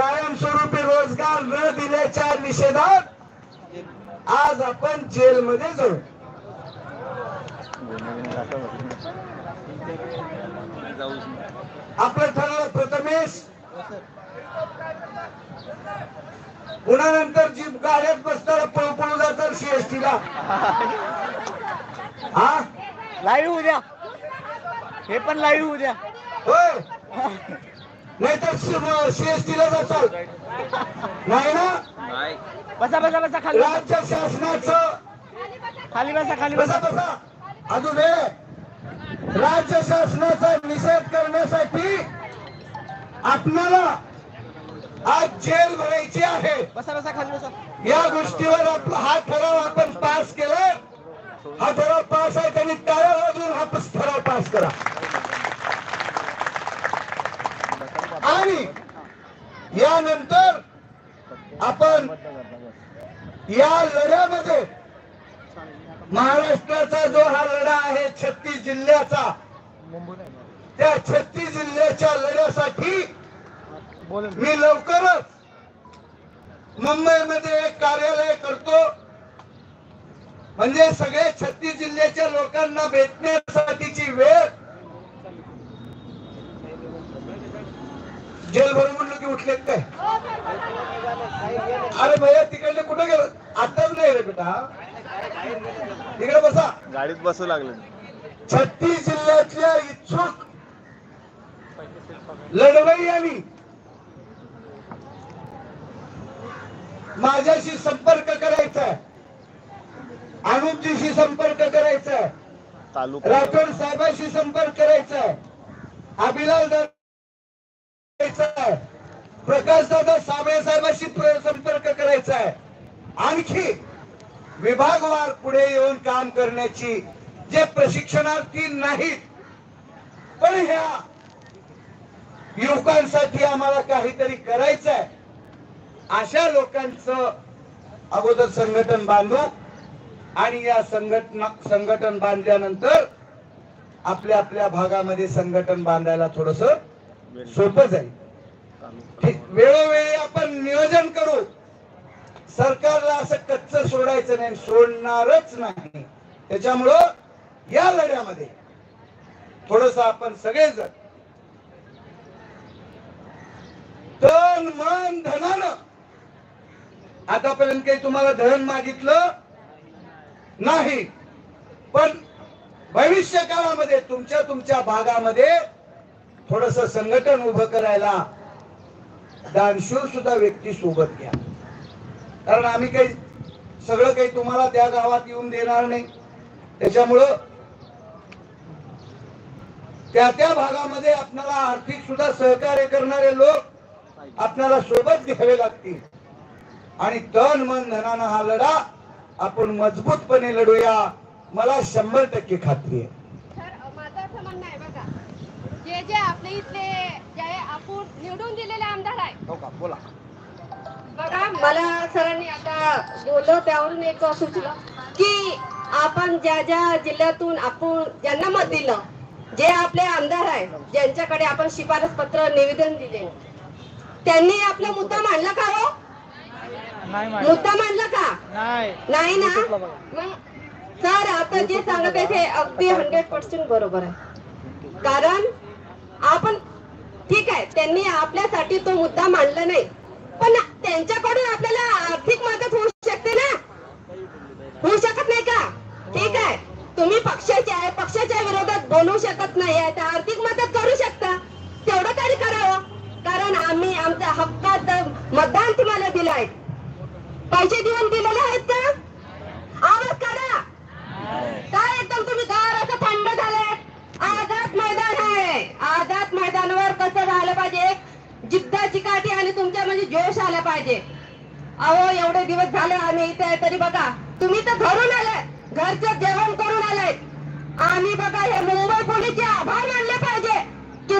कायमस्वरूपी रोजगार न दिल्याच्या निषेधात आज आपण जेलमध्ये जाऊ. आपलं ठरलं प्रथमेश. पुन्हा नंतर जीप गाड्यात बसताना पळू पळू जातात सीएसटी ला हा? लाईव्ह उद्या. हे पण लाईव्ह उद्या. होय. नाहीतर सीएसटी ला जाचाल नाही ना? बसा बसा बसा खाली. राज्य शासनाचं खाली बसा खाली बसा बसा. अजून हे. राज्य शासनाचा निषेध करण्यासाठी आपणाला आज जेल भरायची आहे. बसा बसा खाली बसा. या गोष्टीवर आपला हा ठराव आपण पास केला. हा ठराव पास आहे त्यांनी टाळ्या वाजवून हा ठराव पास करा. आणि यानंतर आपण या लढ्यामध्ये महाराष्ट्राचा जो हा लढा आहे छत्तीस जिल्ह्याचा त्या छत्तीस जिल्ह्याच्या लढ्यासाठी मी लवकरच मुंबईमध्ये एक कार्यालय करतो. म्हणजे सगळे छत्तीस जिल्ह्याच्या लोकांना भेटण्यासाठीची वेळ जेल भरून म्हणलं की उठलेत काय? अरे भैया तिकडले कुठे गेलो? आताच नाही रे बेटा. तिकडे बसा. गाडीत बसू लागले. छत्तीस जिल्ह्यातल्या इच्छुक लढवई आणि माझ्याशी संपर्क करायचा आहे. अनुपजीशी संपर्क करायचा आहे. राठोड साहेबांशी संपर्क करायचा आहे. अभिलाल दादा प्रकाश दादा साबळे साहेबांशी संपर्क करायचा आहे. आणखी विभागवार पुढे येऊन काम करण्याची जे प्रशिक्षणार्थी नाहीत पण ह्या युवकांसाठी आम्हाला काहीतरी करायचं आहे. अशा लोकांचं अगोदर संघटन बांधू आणि या संघटना संघटन बांधल्यानंतर आपल्या आपल्या भागामध्ये संघटन बांधायला थोडस सोपं जाईल. वेळोवेळी आपण नियोजन करू. सरकारला असं कच्च सोडायचं नाही सोडणारच नाही. त्याच्यामुळं या लढ्यामध्ये थोडस आपण सगळेजण तन मन धनानं आतापर्यंत काही तुम्हाला धन मागितलं नाही पण भविष्य काळामध्ये तुमच्या तुमच्या भागामध्ये थोडस संघटन उभं करायला दानशूर सुद्धा व्यक्ती सोबत घ्या. कारण आम्ही काही सगळं काही तुम्हाला त्या गावात येऊन देणार नाही. त्याच्यामुळं त्या त्या भागामध्ये आपल्याला आर्थिक सुद्धा सहकार्य करणारे लोक आपल्याला सोबत घ्यावे लागतील. आणि तन मन धनानं हा लढा आपण मजबूतपणे लढूया. मला शंभर टक्के खात्री आहे. जे जे आपले इथले ज्या आपण निवडून दिलेले आमदार आहे. हो का? बोला. बघा मला सरांनी आता बोललो त्यावरून एक सुचलं की आपण ज्या ज्या जिल्ह्यातून आपण ज्यांना मत दिलं जे आपले आमदार आहे ज्यांच्याकडे आपण शिफारस पत्र निवेदन दिले त्यांनी आपला मुद्दा मांडला का हो. मुद्दा मांडला का? नाही. नाही ना. मग सर आता जे सांगत आहे ते अगदी हंड्रेड पर्सेंट बरोबर आहे. कारण आपण ठीक आहे त्यांनी आपल्यासाठी तो मुद्दा मांडला नाही. पण त्यांच्याकडून आपल्याला आर्थिक मदत होऊ शकते ना? होऊ शकत नाही का? ठीक आहे तुम्ही पक्षाच्या आहे पक्षाच्या विरोधात बोलू शकत नाही आहे तर आर्थिक मदत करू शकता. तेवढं तरी करावं. कारण आम्ही आमच्या हक्कात मतदान तुम्हाला दिलं आहे पैसे देऊन दिलेले आहेत पाहिजे. जिद्दा चिकाटी आणि तुमच्या म्हणजे जोश आला पाहिजे. अहो एवढे दिवस झाले आम्ही इथे आहे तरी बघा. तुम्ही तर घरून आलाय. घरचं जेवण करून आलाय. आम्ही बघा हे मुंबई पोलीसचे आभार मानले पाहिजे. की